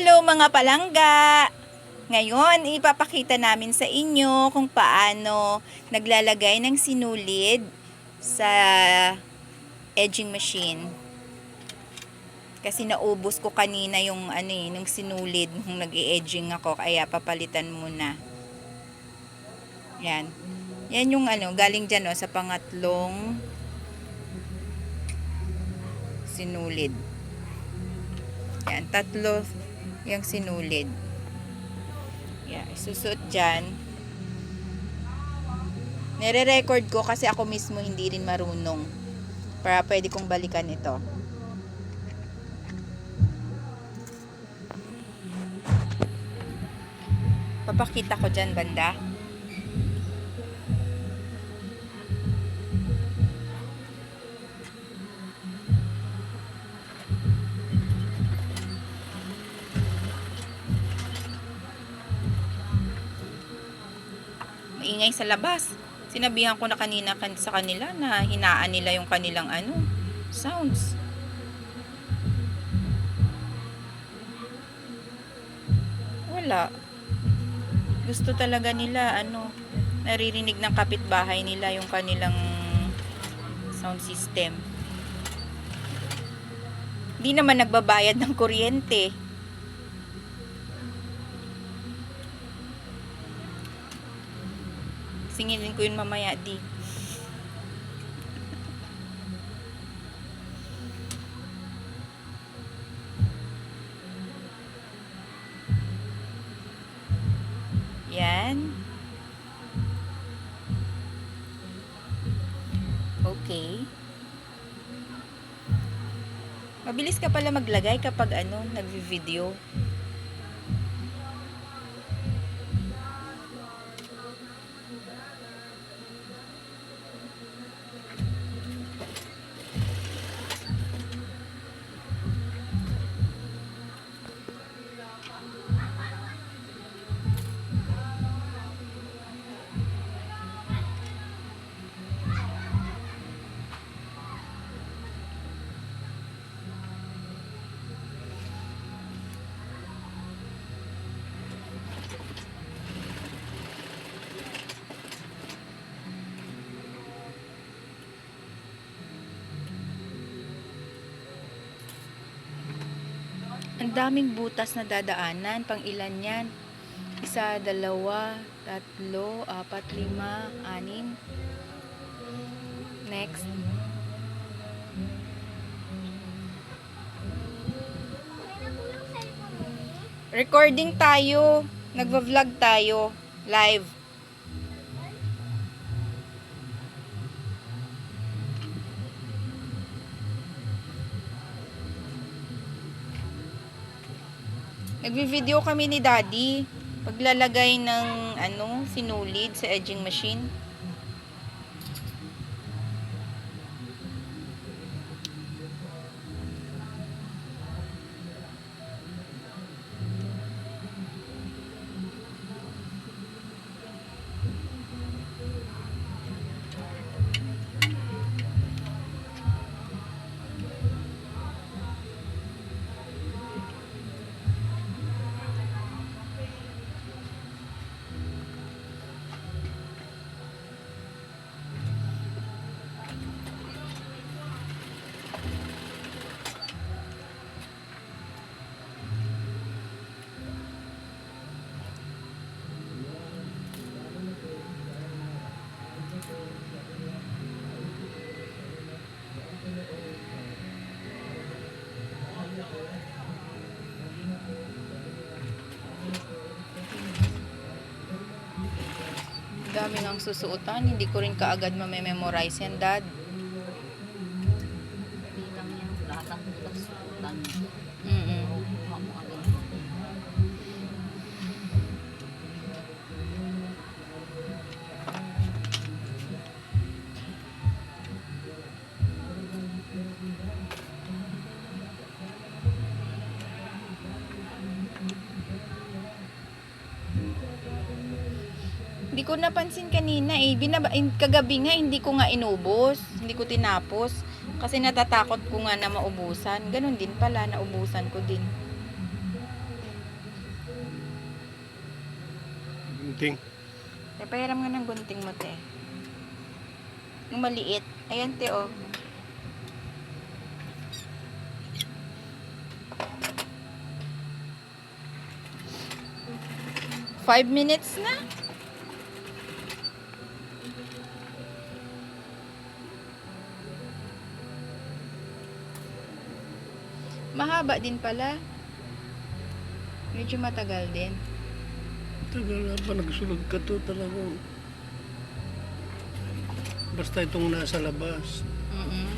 Hello mga palangga! Ngayon, ipapakita namin sa inyo kung paano naglalagay ng sinulid sa edging machine. Kasi naubos ko kanina yung ano eh, nung sinulid nung nag-edging ako kaya papalitan muna. Yan. Yan yung ano, galing dyan oh, sa pangatlong sinulid. Yan, tatlo yung sinulid. Yan, isusuot dyan. Nire-record ko kasi ako mismo hindi rin marunong. Para pwede kong balikan ito. Papakita ko dyan banda. Maingay sa labas. Sinabihan ko na kanina kan sa kanila na hinaan nila yung kanilang ano, sounds. Wala. Gusto talaga nila ano, naririnig ng kapitbahay nila yung kanilang sound system. Di naman nagbabayad ng kuryente. Singilin ko yun mamaya, di. Yan. Okay. Mabilis ka pala maglagay kapag ano, nagvi-video. Ang daming butas na dadaanan. Pang ilan yan? Isa, dalawa, tatlo, apat, lima, anim. Next. Recording tayo. Nagva-vlog tayo. Live. Nagvi-video kami ni Daddy. Paglalagay ng ano, sinulid sa edging machine. Dami ng susuotan. Hindi ko rin kaagad mamememorize yan, Dad. Hindi ko napansin kanina eh. Binaba, in, kagabi nga, hindi ko nga inubos. Hindi ko tinapos. Kasi natatakot ko nga na maubusan. Ganun din pala, naubusan ko din. Gunting. Eh, pahiram nga ng gunting mo, te. Yung maliit. Ayan, te, oh. Five minutes na. Mahaba din pala. Medyo matagal din. Tagal na pa nagsulog ka to talaga. Basta itong nasa labas. mm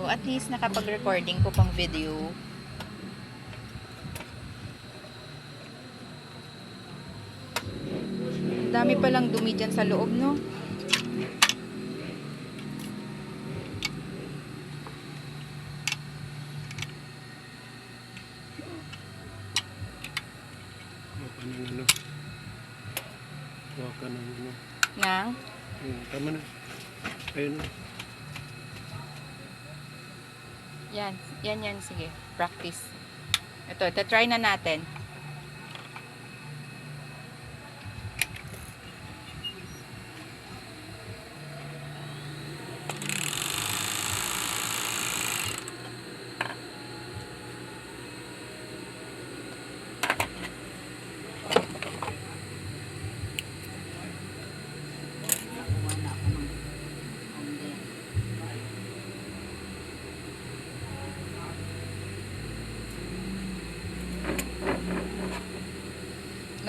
Oh, at least nakapag-recording ko pang video. Dami palang dumi dyan sa loob, no? Huwag ka ng ano. Huwag ka ng ano. Nang? Hmm, tama na. Ayun. Yan. Yan, yan. Sige. Practice. Ito, ito. Try na natin.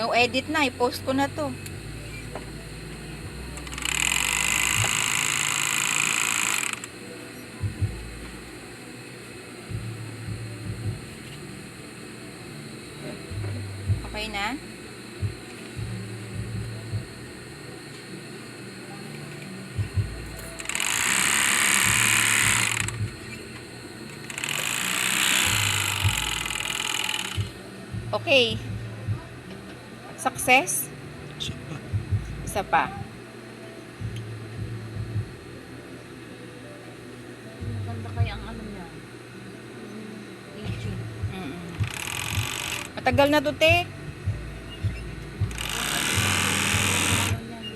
No edit na. I-post ko na to. Okay na? Okay. Success? Isa pa. Isa pa. Maganda kaya ang ano niya. Aging. Mm-mm. Matagal na to, te.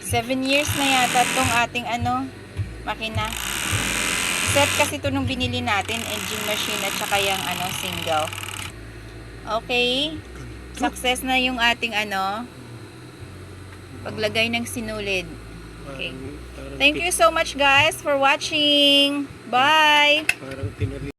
Seven years na yata tong ating ano, makina. Set kasi to nung binili natin, engine machine at saka yung ano, single. Okay. Success na yung ating ano, paglagay ng sinulid. Okay. Thank you so much guys for watching. Bye!